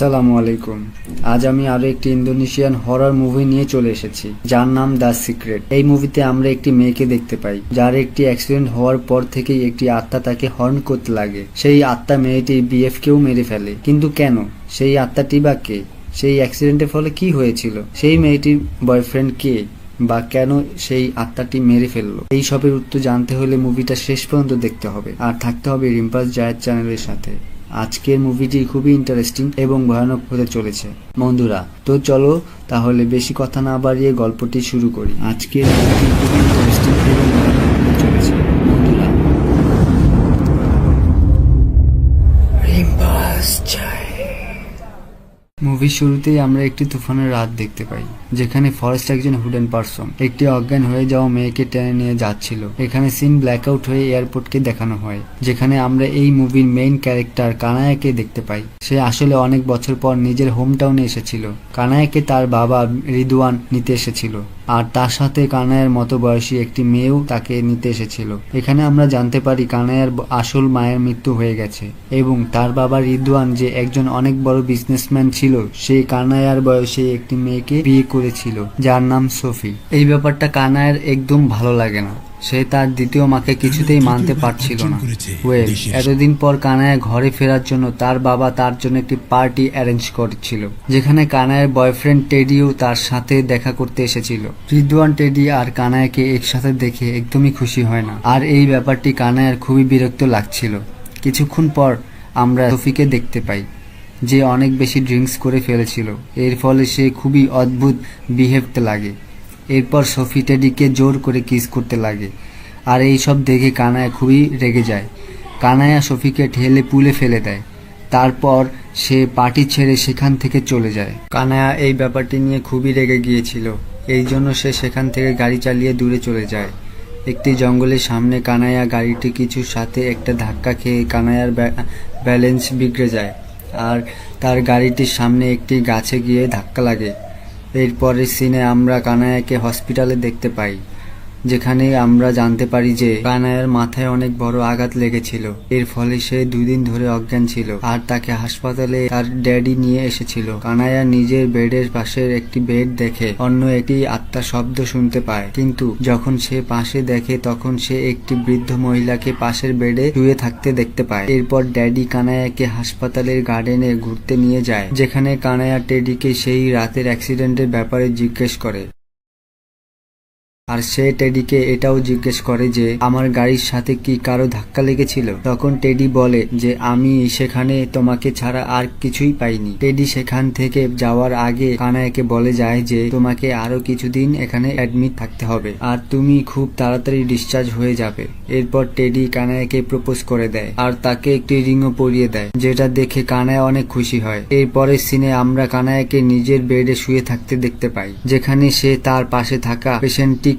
আসসালামু আলাইকুম। আজ আমি আরও একটি ইন্দোনেশিয়ান হরর মুভি নিয়ে চলে এসেছি, যার নাম দ্য সিক্রেট এই মুভিতে আমরা একটি মেয়েকে দেখতে পাই, যার একটি অ্যাক্সিডেন্ট হওয়ার পর থেকেই একটি আত্মা তাকে হর্ন করতে লাগে। সেই আত্মা মেয়েটি বিএফ কেও মেরে ফেলে। কিন্তু কেন? সেই আত্মাটি বা কে? সেই অ্যাক্সিডেন্টের ফলে কি হয়েছিল? সেই মেয়েটির বয়ফ্রেন্ড কে? বা কেন সেই আত্মাটি মেরে ফেলল? এই সবের উত্তর জানতে হলে মুভিটা শেষ পর্যন্ত দেখতে হবে। আর থাকতে হবে রিম্পাস জায়েদ চ্যানেলের সাথে। আজকের মুভিটি খুবই ইন্টারেস্টিং এবং ভয়ানক হতে চলেছে। বন্ধুরা, তো চলো তাহলে বেশি কথা না বাড়িয়ে গল্পটি শুরু করি। আজকের মুভিটি খুবই মুভির শুরুতেই আমরা একটি তুফানের রাত দেখতে পাই, যেখানে ফরেস্ট একজন হুডেন পার্সন একটি অজ্ঞান হয়ে যাওয়া মেয়েকে টেনে নিয়ে যাচ্ছিল। এখানে সিন ব্ল্যাক আউট হয়ে এয়ারপোর্টকে দেখানো হয়, যেখানে আমরা এই মুভির মেইন ক্যারেক্টার কানায়াকে দেখতে পাই। সে আসলে অনেক বছর পর নিজের হোম টাউনে এসেছিল। কানায়াকে তার বাবা রিদওয়ান নিতে এসেছিল, আর তার সাথে কানায়ার মতো বয়সী একটি মেয়েও তাকে নিতে এসেছিল। এখানে আমরা জানতে পারি কানায়ার আসল মায়ের মৃত্যু হয়ে গেছে, এবং তার বাবা রিদওয়ান যে একজন অনেক বড় বিজনেসম্যান ছিল সে কানায়ার বয়সে একটি মেয়েকে বিয়ে করেছিল, যার নাম সোফি। এই ব্যাপারটা কানায়ার একদম ভালো লাগে না। সে তার দ্বিতীয় মাকে কিছুতেই মানতে পারছিল না। এতদিন পর কানায়া ঘরে ফেরার জন্য তার বাবা তার জন্য একটি পার্টি অ্যারেঞ্জ করেছিল, যেখানে কানায়ের বয়ফ্রেন্ড টেডিও তার সাথে দেখা করতে এসেছিল। রিদওয়ান টেডি আর কানায়াকে একসাথে দেখে একদমই খুশি হয় না। আর এই ব্যাপারটি কানায়ার খুবই বিরক্ত লাগছিল। কিছুক্ষণ পর আমরা সফিকে দেখতে পাই। যে অনেক বেশি ড্রিঙ্কস করে ফেলেছিল। এর ফলে সে খুবই অদ্ভুত বিহেভতে লাগে। এরপর সফি টেডিকে জোর করে কিস করতে লাগে। আর এই সব দেখে কানায়া খুবই রেগে যায়। কানায়া সফিকে ঠেলে পুলে ফেলে দেয়। তারপর সে পার্টি ছেড়ে সেখান থেকে চলে যায়। কানায়া এই ব্যাপারটি নিয়ে খুবই রেগে গিয়েছিল। এই জন্য সে সেখান থেকে গাড়ি চালিয়ে দূরে চলে যায়। একটি জঙ্গলের সামনে কানায়া গাড়িটি কিছুর সাথে একটা ধাক্কা খেয়ে কানায়ার ব্যা- ব্যালেন্স বিগড়ে যায়। আর তার গাড়িটির সামনে একটি গাছে গিয়ে ধাক্কা লাগে। এরপরের সিনে আমরা কানায়াকে হসপিটালে দেখতে পাই। যেখানে আমরা জানতে পারি যে কানায়ার মাথায় অনেক বড় আঘাত লেগেছিল। এর ফলে সে দুদিন ধরে অজ্ঞান ছিল আর তাকে হাসপাতালে তার ড্যাডি নিয়ে এসেছিল। কানায়া নিজের বেডের পাশের একটি বেড দেখে অন্য একটি আত্মা শব্দ শুনতে পায়। কিন্তু যখন সে পাশে দেখে, তখন সে একটি বৃদ্ধ মহিলাকে পাশের বেডে শুয়ে থাকতে দেখতে পায়। এরপর ড্যাডি কানায়াকে হাসপাতালের গার্ডেনে ঘুরতে নিয়ে যায়, যেখানে কানায়া টেডিকে সেই রাতের অ্যাক্সিডেন্টের ব্যাপারে জিজ্ঞেস করে। আর সে টেডিকে এটাও জিজ্ঞেস করে যে, আমার গাড়ির সাথে কি কারও ধাক্কা লেগেছিল? তখন টেডি বলে যে, আমি সেখানে তোমাকে ছাড়া আর কিছুই পাইনি। টেডি সেখান থেকে যাওয়ার আগে কানায়াকে বলে যায় যে, তোমাকে আরও কিছুদিন এখানে অ্যাডমিট থাকতে হবে আর তুমি খুব তাড়াতাড়ি ডিসচার্জ হয়ে যাবে। এরপর টেডি কানায়াকে প্রপোজ করে দেয় আর তাকে একটি রিংও পরিয়ে দেয়, যেটা দেখে কানায়া অনেক খুশি হয়। এরপরের সিনে আমরা কানায়াকে নিজের বেডে শুয়ে থাকতে দেখতে পাই, যেখানে সে তার পাশে থাকা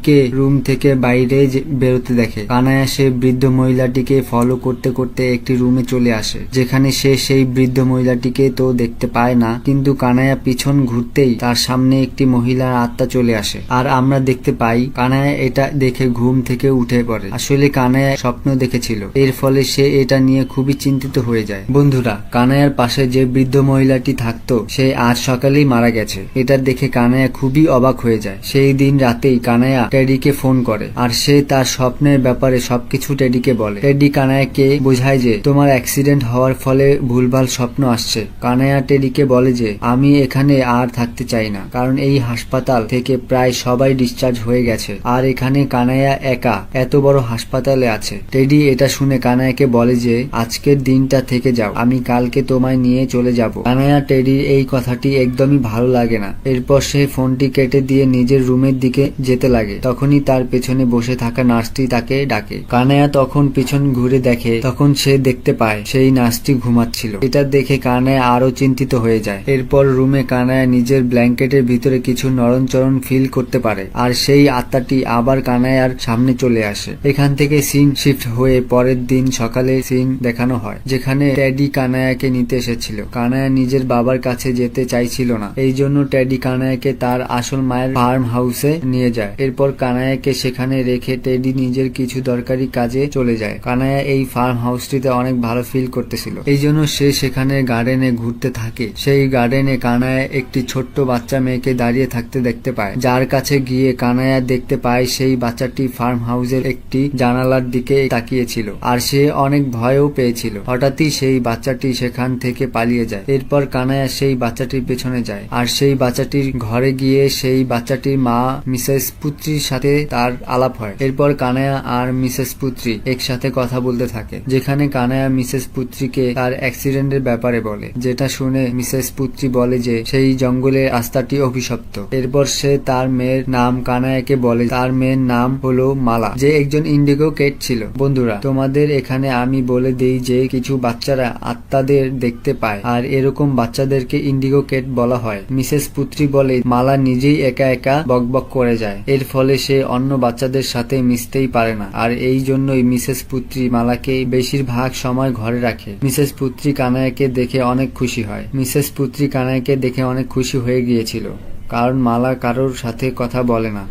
পেশেন্টটিকে রুম থেকে বাইরে বেরোতে দেখে। কানায়া সে বৃদ্ধ মহিলাটিকে ফলো করতে করতে একটি রুমে চলে আসে, যেখানে সে সেই বৃদ্ধ মহিলাটিকে তো দেখতে পায় না। কিন্তু কানায়া পিছন ঘুরতেই তার সামনে একটি মহিলার আত্মা চলে আসে। আর আমরা দেখতে পাই কানায়া এটা দেখে ঘুম থেকে উঠে পড়ে। আসলে কানায়া স্বপ্ন দেখেছিল। এর ফলে সে এটা নিয়ে খুবই চিন্তিত হয়ে যায়। বন্ধুরা কানায়ার পাশে যে বৃদ্ধ মহিলাটি থাকতো, সে আজ সকালেই মারা গেছে। এটা দেখে কানায়া খুবই অবাক হয়ে যায়। সেই দিন রাতেই কানায়া টেডিকে ফোন করে। আর সে তার স্বপ্নের ব্যাপারে সবকিছু টেডিকে বলে। টেডি কানায়াকে বোঝায় যে, তোমার অ্যাক্সিডেন্ট হওয়ার ফলে ভুলভাল স্বপ্ন আসছে। কানায়া টেডিকে বলে যে, আমি এখানে আর থাকতে চাই না, কারণ এই হাসপাতাল থেকে প্রায় সবাই ডিসচার্জ হয়ে গেছে। আর এখানে কানায়া একা এত বড় হাসপাতালে আছে। টেডি এটা শুনে কানায়াকে বলে যে, আজকের দিনটা থেকে যাও, আমি কালকে তোমায় নিয়ে চলে যাব। কানায়া টেডির এই কথাটি একদমই ভালো লাগে না। এরপর সে ফোনটি কেটে দিয়ে নিজের রুমের দিকে যেতে লাগে। তখনই তার পেছনে বসে থাকা নার্সটি তাকে ডাকে। কানায়া তখন পিছন ঘুরে দেখে, তখন সে দেখতে পায়, সেই নার্সটি ঘুমাচ্ছিল। এটা দেখে কানায়া আরও চিন্তিত হয়ে যায়। এরপর রুমে কানায়া নিজের ব্ল্যাঙ্কেটের ভিতরে কিছু নরমচরণ ফিল করতে পারে। আর সেই আত্মাটি আবার কানায়ার সামনে চলে আসে। এখান থেকে সিন শিফট হয়ে পরের দিন সকালে সিন দেখানো হয়, যেখানে ট্যাডি কানায়াকে নিতে এসেছিল। কানায়া নিজের বাবার কাছে যেতে চাইছিল না। এই জন্য ট্যাডি কানায়াকে তার আসল মায়ের ফার্ম হাউসে নিয়ে যায়। এরপর এরপর কানায়াকে সেখানে রেখে টেডি নিজের কিছু দরকারি কাজে চলে যায়। কানায়া এই ফার্ম হাউসটিতে অনেক ভালো ফিল করতেছিল। এই জন্য সে সেখানে গার্ডেনে ঘুরতে থাকে। সেই গার্ডেনে কানায়া একটি ছোট্ট বাচ্চা মেয়েকে দাঁড়িয়ে থাকতে দেখতে পায়। যার কাছে গিয়ে কানায়া দেখতে পায়, সেই বাচ্চাটি ফার্ম হাউসের একটি জানালার দিকে তাকিয়েছিল আর সে অনেক ভয়ও পেয়েছিল। হঠাৎই সেই বাচ্চাটি সেখান থেকে পালিয়ে যায়। এরপর কানায়া সেই বাচ্চাটির পেছনে যায়। আর সেই বাচ্চাটির ঘরে গিয়ে সেই বাচ্চাটির মা, মিসেস পুত্রির সাথে তার আলাপ হয়। এরপর কানায়া আর মিসেস পুত্রী একসাথে কথা বলতে থাকে, যেখানে কানায়া মিসেস পুত্রীকে তার অ্যাক্সিডেন্টের ব্যাপারে বলে, যেটা শুনে মিসেস পুত্রী বলে যে, সেই জঙ্গলের রাস্তাটি অভিশপ্ত। এরপর সে তার মেয়ের নাম কানায়াকে বলে, তার মেয়ের নাম হলো মালা, যে একজন ইন্ডিগো কেট ছিল। বন্ধুরা, তোমাদের এখানে আমি বলে দেই যে, কিছু বাচ্চারা আত্মাদের দেখতে পায়, আর এরকম বাচ্চাদেরকে ইন্ডিগো কেট বলা হয়। মিসেস পুত্রী বলে, মালা নিজেই একা একা বকবক করে যায়। এর ফলে সে অন্য বাচ্চাদের সাথে মিশতেই পারে না। আর এই জন্যই মিসেস পুত্রী মালাকে বেশিরভাগ সময় ঘরে রাখে। মিসেস পুত্রী কানায়াকে দেখে অনেক খুশি হয়। মিসেস পুত্রী কানায়াকে দেখে অনেক খুশি হয়ে গিয়েছিল। কারণ মালা কারোর সাথে কথা বলে না,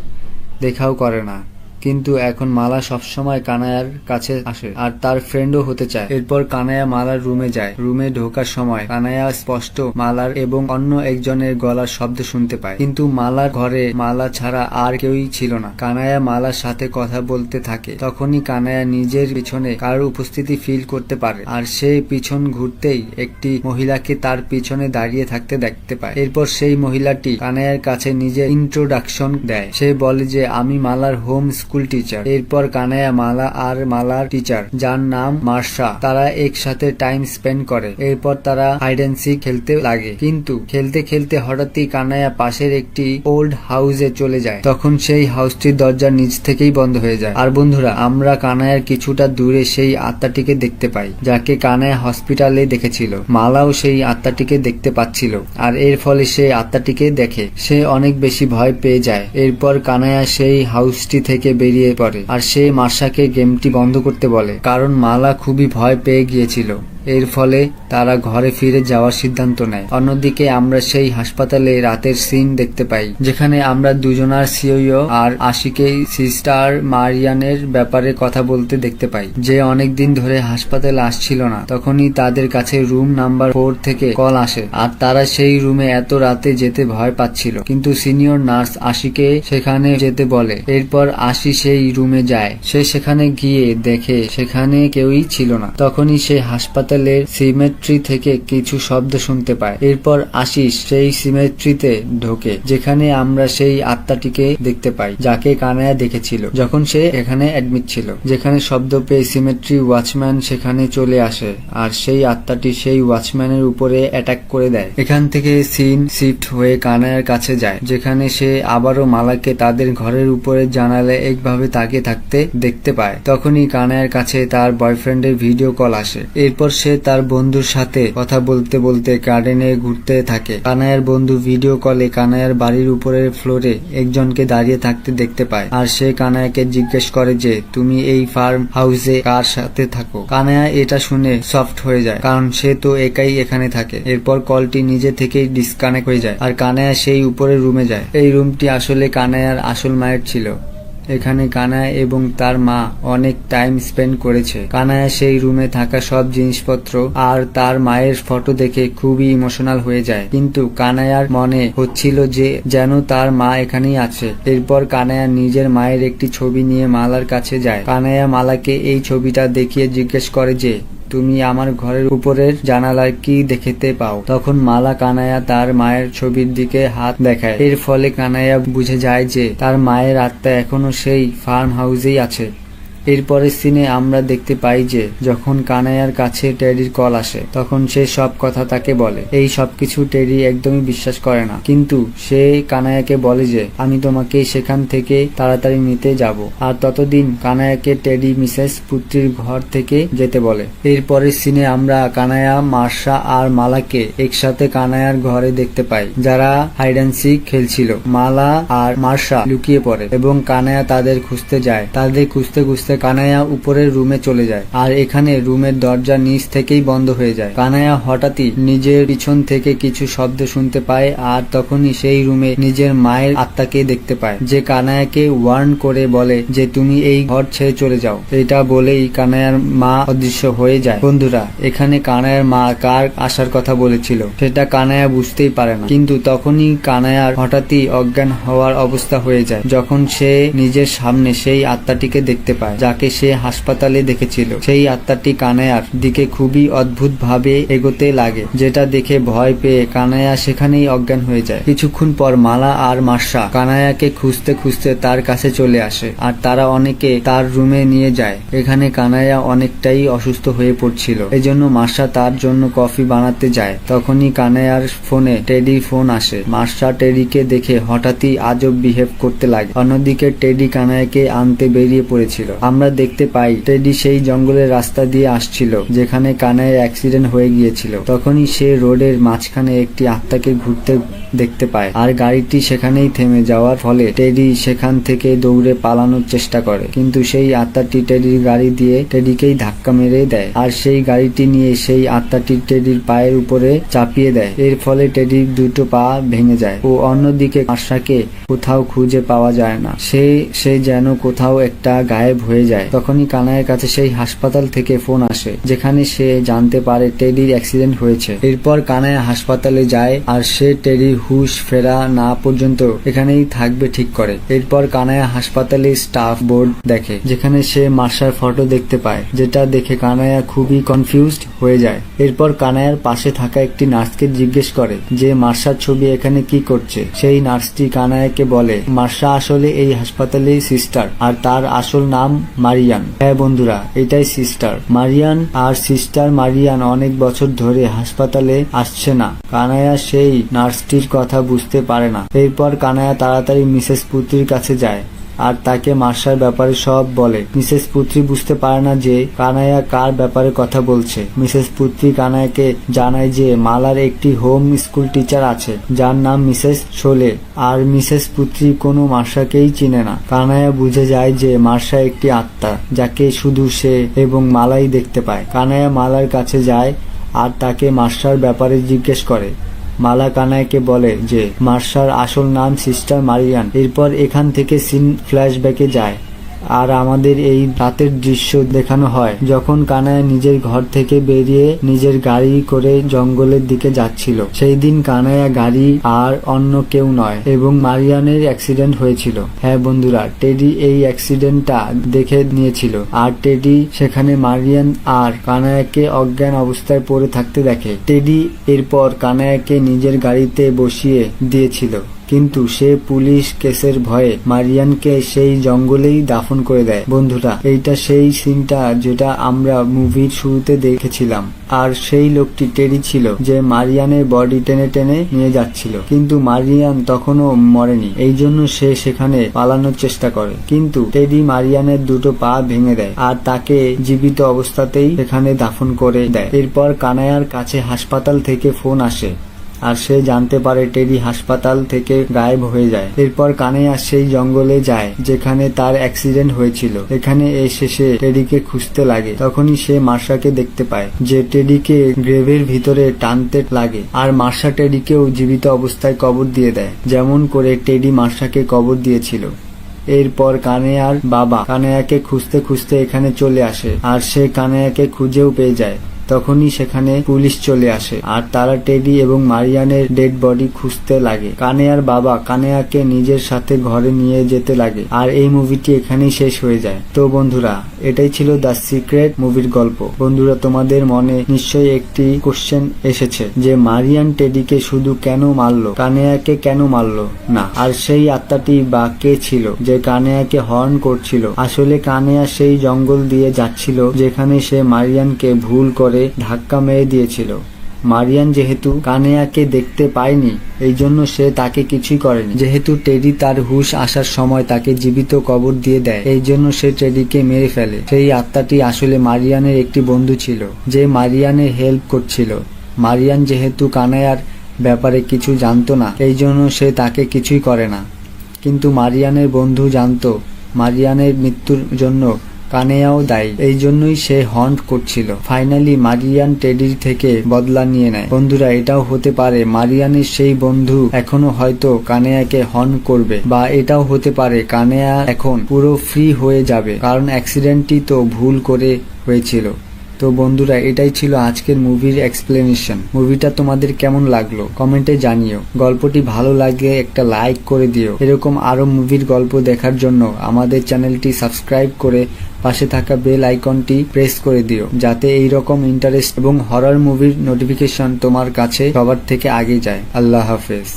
দেখাও করে না। কিন্তু এখন মালা সবসময় কানায়ার কাছে আসে আর তার ফ্রেন্ডও হতে চায়। এরপর কানায়া মালার রুমে যায়। রুমে ঢোকার সময় কানায়া স্পষ্ট মালার এবং অন্য একজনের গলার শব্দ শুনতে পায়। কিন্তু মালার ঘরে মালা ছাড়া আর কেউই ছিল না। কানায়া মালার সাথে কথা বলতে থাকে। তখনই কানায়া নিজের পিছনে কারোর উপস্থিতি ফিল করতে পারে। আর সে পিছন ঘুরতেই একটি মহিলাকে তার পিছনে দাঁড়িয়ে থাকতে দেখতে পায়। এরপর সেই মহিলাটি কানায়ার কাছে নিজের ইন্ট্রোডাকশন দেয়। সে বলে যে, আমি মালার হোম স্কুল টিচার। এরপর কানায়া মালা আর মালার টিচার, যার নাম মার্শা। তারা একসাথে টাইম স্পেন্ড করে। এরপর তারা হাইড অ্যান্ড খেলতে লাগে। কিন্তু খেলতে খেলতে হঠাৎই কানায়া পাশের একটি ওল্ড হাউসে চলে যায়। তখন সেই হাউসটির দরজা নিচ থেকেই বন্ধ হয়ে যায়। আর বন্ধুরা, আমরা কানায়ার কিছুটা দূরে সেই আত্মাটিকে দেখতে পাই, যাকে কানায়া হসপিটালে দেখেছিল। মালাও সেই আত্মাটিকে দেখতে পাচ্ছিল। আর এর ফলে সে আত্মাটিকে দেখে। সে অনেক বেশি ভয় পেয়ে যায়। এরপর কানায়া সেই হাউসটি থেকে বেরিয়ে পড়ে। আর সে মার্শাকে গেমটি বন্ধ করতে বলে, কারণ মালা খুবই ভয় পেয়ে গিয়েছিল। এর ফলে তারা ঘরে ফিরে যাওয়ার সিদ্ধান্ত নেয়। অন্যদিকে আমরা সেই হাসপাতালে রাতের সিন দেখতে পাই, যেখানে আমরা দুজনার সিওইও আর আশিকে সিস্টার মারিয়ানের ব্যাপারে কথা বলতে দেখতে পাই, যে অনেক দিন ধরে হাসপাতাল আসছিল না। তখনই তাদের কাছে রুম নাম্বার ফোর থেকে কল আসে, আর তারা সেই রুমে এত রাতে যেতে ভয় পাচ্ছিল। কিন্তু সিনিয়র নার্স আশিকে সেখানে যেতে বলে, এরপর আশি সেই রুমে যায়। সে সেখানে গিয়ে দেখে সেখানে কেউই ছিল না। তখনই সে হাসপাতাল হাসপাতালের সিমেট্রি থেকে কিছু শব্দ শুনতে পায়। এরপর আশিস সেই সিমেট্রিতে ঢোকে, যেখানে আমরা সেই আত্মাটিকে দেখতে পাই, যাকে কানায়া দেখেছিল, যখন সে এখানে অ্যাডমিট ছিল, যেখানে শব্দ পেয়ে সিমেট্রি ওয়াচম্যান সেখানে চলে আসে, আর সেই আত্মাটি সেই ওয়াচম্যানের উপরে অ্যাটাক করে দেয়। এখান থেকে সিন শিফট হয়ে কানায়ার কাছে যায়, যেখানে সে আবারও মালাকে তাদের ঘরের উপরে জানালে একভাবে তাকিয়ে থাকতে দেখতে পায়। তখনই কানায়ার কাছে তার বয়ফ্রেন্ডের ভিডিও কল আসে। এরপর সে তার বন্ধুর সাথে কথা বলতে বলতে গার্ডেনে ঘুরতে থাকে। কানায়ার বন্ধু ভিডিও কলে কানায়ার বাড়ির উপরের ফ্লোরে একজনকে দাঁড়িয়ে থাকতে দেখতে পায়। আর সে কানায়াকে জিজ্ঞেস করে যে, তুমি এই ফার্ম হাউসে কার সাথে থাকো? কানায়া এটা শুনে সফট হয়ে যায়, কারণ সে তো একাই এখানে থাকে। এরপর কলটি নিজে থেকেই ডিসকানেক্ট হয়ে যায়, আর কানায়া সেই উপরের রুমে যায়। এই রুমটি আসলে কানায়ার আসল মায়ের ছিল। এখানে কানায়া এবং তার মা অনেক টাইম স্পেন্ড করেছে। কানায়া সেই রুমে থাকা সব জিনিসপত্র আর তার মায়ের ফটো দেখে খুবই ইমোশনাল হয়ে যায়। কিন্তু কানায়ার মনে হচ্ছিল যে যেন তার মা এখানেই আছে। এরপর কানায়া নিজের মায়ের একটি ছবি নিয়ে মালার কাছে যায়। কানায়া মালাকে এই ছবিটা দেখিয়ে জিজ্ঞেস করে যে তুমি আমার ঘরের উপরের জানালায় কি দেখতে পাও? তখন মালা কানাইয়া তার মায়ের ছবির দিকে হাত দেখায়। এর ফলে কানাইয়া বুঝে যায় যে তার মায়ের আত্মা এখনও সেই ফার্ম হাউসেই আছে। এরপরের সিনে আমরা দেখতে পাই যে, যখন কানাইয়ার কাছে টেডির কল আসে, তখন সে সব কথা তাকে বলে। এই সবকিছু টেডি একদমই বিশ্বাস করে না। কিন্তু সে কানায়াকে বলে যে, আমি তোমাকে সেখান থেকে তাড়াতাড়ি নিতে যাব। আর ততদিন কানায়াকে টেডি মিসেস পুত্রীর ঘর থেকে যেতে বলে। এরপরের সিনে আমরা কানায়া মার্শা আর মালাকে একসাথে কানায়ার ঘরে দেখতে পাই, যারা হাইড খেলছিল। মালা আর মার্শা লুকিয়ে পড়ে এবং কানায়া তাদের খুঁজতে যায়। তাদের খুঁজতে খুঁজতে খুঁজতে কানায়া উপরের রুমে চলে যায়। আর এখানে রুমের দরজা নিচ থেকেই বন্ধ হয়ে যায়। কানায়া হঠাৎই নিজের পিছন থেকে কিছু শব্দ শুনতে পায় আর তখনই সেই রুমে নিজের মায়ের আত্মাকে দেখতে পায়, যে কানায়াকে ওয়ার্ন করে বলে যে, তুমি এই ঘর ছেড়ে চলে যাও। এটা বলেই কানায়ার মা অদৃশ্য হয়ে যায়। বন্ধুরা, এখানে কানায়ার মা কার আসার কথা বলেছিল? সেটা কানায়া বুঝতেই পারে না। কিন্তু তখনই কানায়ার হঠাৎই অজ্ঞান হওয়ার অবস্থা হয়ে যায়, যখন সে নিজের সামনে সেই আত্মাটিকে দেখতে পায়। যাকে সে হাসপাতালে দেখেছিল। সেই আত্মাটি কানায়ার দিকে খুবই অদ্ভুত ভাবে এগোতে লাগে, যেটা দেখে ভয় পেয়ে কানায়া সেখানেই অজ্ঞান হয়ে যায়। কিছুক্ষণ পর মালা আর মার্শা কানায়াকে খুঁজতে খুঁজতে তার কাছে চলে আসে আর তারা অনেকে তার রুমে নিয়ে যায়। এখানে কানায়া অনেকটাই অসুস্থ হয়ে পড়ছিল। এজন্য মার্শা তার জন্য কফি বানাতে যায়। তখনই কানায়ার ফোনে টেডি ফোন আসে। মার্শা টেডিকে দেখে হঠাৎই আজব বিহেভ করতে লাগে। অন্যদিকে টেডি কানায়াকে আনতে বেরিয়ে পড়েছিল। আমরা দেখতে পাই, টেডি সেই জঙ্গলের রাস্তা দিয়ে আসছিল, যেখানে কানায় অ্যাক্সিডেন্ট হয়ে গিয়েছিল। তখনই সে রোডের মাঝখানে একটি আত্মাকে ঘুরতে দেখতে পায়। আর গাড়িটি সেখানেই থেমে যাওয়ার ফলে টেডি সেখান থেকে দৌড়ে পালানোর চেষ্টা করে। কিন্তু সেই আত্মাটি টেডির গাড়ি দিয়ে টেডিকেই ধাক্কা মেরে দেয়। আর সেই গাড়িটি নিয়ে সেই আত্মাটি টেডির পায়ের উপরে চাপিয়ে দেয়। এর ফলে টেডির দুটো পা ভেঙে যায় ও অন্যদিকে আশাকে কোথাও খুঁজে পাওয়া যায় না। সে সে যেন কোথাও একটা গায়েব হয়ে যায়। তখনই কানায়ের কাছে সেই হাসপাতাল থেকে ফোন আসে, যেখানে সে জানতে পারে টেডির অ্যাক্সিডেন্ট হয়েছে। এরপর কানায়া হাসপাতালে যায় আর সে টেডির হুশ ফেরা না পর্যন্ত এখানেই থাকবে ঠিক করে। এরপর কানায়া হাসপাতালে স্টাফ বোর্ড দেখে, যেখানে সে মার্শার ফটো দেখতে পায়, যেটা দেখে কানায়া খুবই কনফিউজড হয়ে যায়। এরপর কানায়ার পাশে থাকা একটি নার্সকে জিজ্ঞেস করে যে মার্শার ছবি এখানে কি করছে? সেই নার্সটি কানায়াকে বলে মার্শা আসলে এই হাসপাতালে সিস্টার আর তার আসল নাম মারিয়ান। হ্যাঁ বন্ধুরা, এটাই সিস্টার মারিয়ান আর সিস্টার মারিয়ান অনেক বছর ধরে হাসপাতালে আসছে না। কানায়া সেই নার্সটির কথা বুঝতে পারে না। এরপর কানায়া তাড়াতাড়ি মিসেস পুত্রির কাছে যায় আর তাকে মার্শার ব্যাপারে সব বলে। মিসেস পুত্রী বুঝতে পারে না যে কানায়া কার ব্যাপারে কথা বলছে। মিসেস পুত্রী কানায়াকে জানায় যে মালার একটি হোম স্কুল টিচার আছে, যার নাম মিসেস শোলে আর মিসেস পুত্রী কোনো মার্শাকেই চিনে না। কানায়া বুঝে যায় যে মার্শা একটি আত্মা, যাকে শুধু সে এবং মালাই দেখতে পায়। কানায়া মালার কাছে যায় আর তাকে মার্শার ব্যাপারে জিজ্ঞেস করে। মালা কানাইকে বলে যে, মার্শার আসল নাম সিস্টার মারিয়ান। এরপর এখান থেকে সিন ফ্ল্যাশব্যাকে যায়। আর আমাদের এই রাতের দৃশ্য দেখানো হয়। যখন কানায় নিজের ঘর থেকে বেরিয়ে নিজের গাড়ি করে জঙ্গলের দিকে যাচ্ছিল সেই দিন কানায়া গাড়ি আর অন্য কেউ নয়, এবং মারিয়ানের অ্যাক্সিডেন্ট হয়েছিল। হ্যাঁ বন্ধুরা, টেডি এই অ্যাক্সিডেন্টটা দেখে নিয়েছিল। আর টেডি সেখানে মারিয়ান আর কানায়াকে অজ্ঞান অবস্থায় পড়ে থাকতে দেখে। টেডি এরপর কানায়াকে নিজের গাড়িতে বসিয়ে দিয়েছিল। কিন্তু সে পুলিশ কেসের ভয়ে মারিয়ানকে সেই জঙ্গলেই দাফন করে দেয়। বন্ধুরা, এইটা সেই সিনটা যেটা আমরা মুভির শুরুতে দেখেছিলাম। আর সেই লোকটি টেরি ছিল, যে মারিয়ানের বডি টেনে টেনে নিয়ে যাচ্ছিল। কিন্তু মারিয়ান তখনও মরেনি, এই জন্য সে সেখানে পালানোর চেষ্টা করে। কিন্তু টেডি মারিয়ানের দুটো পা ভেঙে দেয় আর তাকে জীবিত অবস্থাতেই সেখানে দাফন করে দেয়। এরপর কানায়ার কাছে হাসপাতাল থেকে ফোন আসে। আর সে জানতে পারে টেডি হাসপাতাল থেকে গায়েব হয়ে যায়। এরপর কানেয়া সেই জঙ্গলে যায়, যেখানে তার অ্যাক্সিডেন্ট হয়েছিল। এখানে এসে সে টেডিকে খুঁজতে লাগে। তখনই সে মার্শাকে দেখতে পায়, যে টেডিকে গ্রেভের ভিতরে টানতে লাগে। আর মার্শা টেডিকেও জীবিত অবস্থায় কবর দিয়ে দেয়, যেমন করে টেডি মার্শাকে কবর দিয়েছিল। এরপর কানেয়ার বাবা কানেয়াকে খুঁজতে খুঁজতে এখানে চলে আসে, আর সে কানেয়াকে খুঁজেও পেয়ে যায়। তখনই সেখানে পুলিশ চলে আসে। আর তারা টেডি এবং মারিয়ানের ডেড বডি খুঁজতে লাগে। কানেয়ার বাবা কানেয়াকে নিজের সাথে ঘরে নিয়ে যেতে লাগে। আর এই মুভিটি এখানেই শেষ হয়ে যায়। তো বন্ধুরা, এটাই ছিল দ্য সিক্রেট মুভির গল্প। বন্ধুরা, তোমাদের মনে নিশ্চয়ই একটি কোশ্চেন এসেছে যে মারিয়ান টেডিকে শুধু কেন মারলো? কানেয়াকে কেন মারলো? না। আর সেই আত্মাটি বা কে ছিল যে কানেয়াকে হর্ন করছিল? আসলে কানেয়া সেই জঙ্গল দিয়ে যাচ্ছিল যেখানে সে মারিয়ানকে ভুল করে ধাক্কা মেরে দিয়েছিল। মারিয়ান যেহেতু কানেয়াকে দেখতে পায়নি, এই জন্য সে তাকে কিছুই করেনি। যেহেতু টেডি তার হুশ আসার সময় তাকে জীবিত কবর দিয়ে দেয়, এই জন্য সে টেডিকে মেরে ফেলে। সেই আত্মাটি আসলে মারিয়ানের একটি বন্ধু ছিল, যে মারিয়ানের হেল্প করছিল। মারিয়ান যেহেতু কানায়ার ব্যাপারে কিছু জানতো না, এই জন্য সে তাকে কিছুই করে না। কিন্তু মারিয়ানের বন্ধু জানতো, মারিয়ানের মৃত্যুর জন্য কানেয়াও দায়ী। এই জন্যই সে হন্ট করছিল। ফাইনালি মারিয়ান টেডির থেকে বদলা নিয়ে নেয়। বন্ধুরা, এটাও হতে পারে। মারিয়ানের সেই বন্ধু এখনও হয়তো কানেয়াকে হন করবে। বা এটাও হতে পারে, কানেয়া এখন পুরো ফ্রি হয়ে যাবে। কারণ অ্যাক্সিডেন্টটি তো ভুল করে হয়েছিল। তো বন্ধুরা, এটাই ছিল আজকের মুভির এক্সপ্লেনেশন। মুভিটা তোমাদের কেমন লাগল? কমেন্টে জানিও। গল্পটি ভালো লাগলে একটা লাইক করে দিও। এরকম আরও মুভির গল্প দেখার জন্য আমাদের চ্যানেলটি সাবস্ক্রাইব করে পাশে থাকা বেল আইকনটি প্রেস করে দিও, যাতে এই রকম ইন্টারেস্ট এবং হরর মুভির নোটিফিকেশন তোমার কাছে সবার থেকে আগে যায়। আল্লাহ হাফেজ।